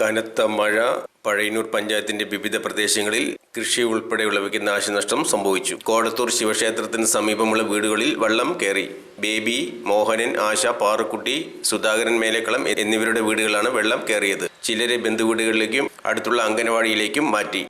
കനത്ത മഴ പഴയന്നൂർ പഞ്ചായത്തിന്റെ വിവിധ പ്രദേശങ്ങളിൽ കൃഷി ഉൾപ്പെടെയുള്ളവയ്ക്ക് നാശനഷ്ടം സംഭവിച്ചു. കോടത്തൂർ ശിവക്ഷേത്രത്തിന് സമീപമുള്ള വീടുകളിൽ വെള്ളം കയറി. ബേബി മോഹനൻ ആശ പാറുക്കുട്ടി സുധാകരൻ മേലേക്കളം എന്നിവരുടെ വീടുകളാണ് വെള്ളം കയറിയത്. ചിലരെ ബന്ധുവീടുകളിലേക്കും അടുത്തുള്ള അംഗനവാടിയിലേക്കും മാറ്റി.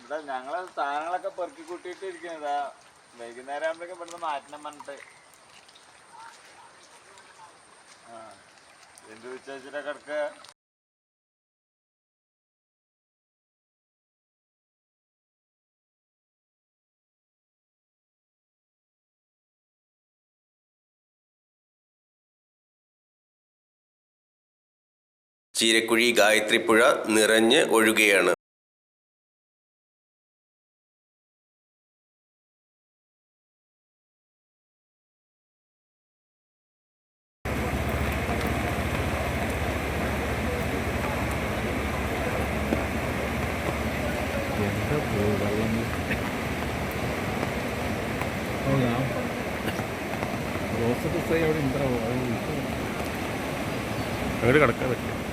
ഇവിടെ ഞങ്ങളെ സാധനങ്ങളൊക്കെ പെറുക്കി കൂട്ടിയിട്ട് ഇരിക്കുന്നതാ വൈകുന്നേരം ആകുമ്പോഴേക്കും ഇവിടുന്ന് മാറ്റണം പറഞ്ഞിട്ട് ആ എന്ത് വിശ്വസിച്ചിട്ടാ കിടക്കുക ചീരക്കുഴി ഗായത്രിപ്പുഴ നിറഞ്ഞ് ഒഴുകുകയാണ് അങ്ങോട്ട് കിടക്കാൻ പറ്റില്ല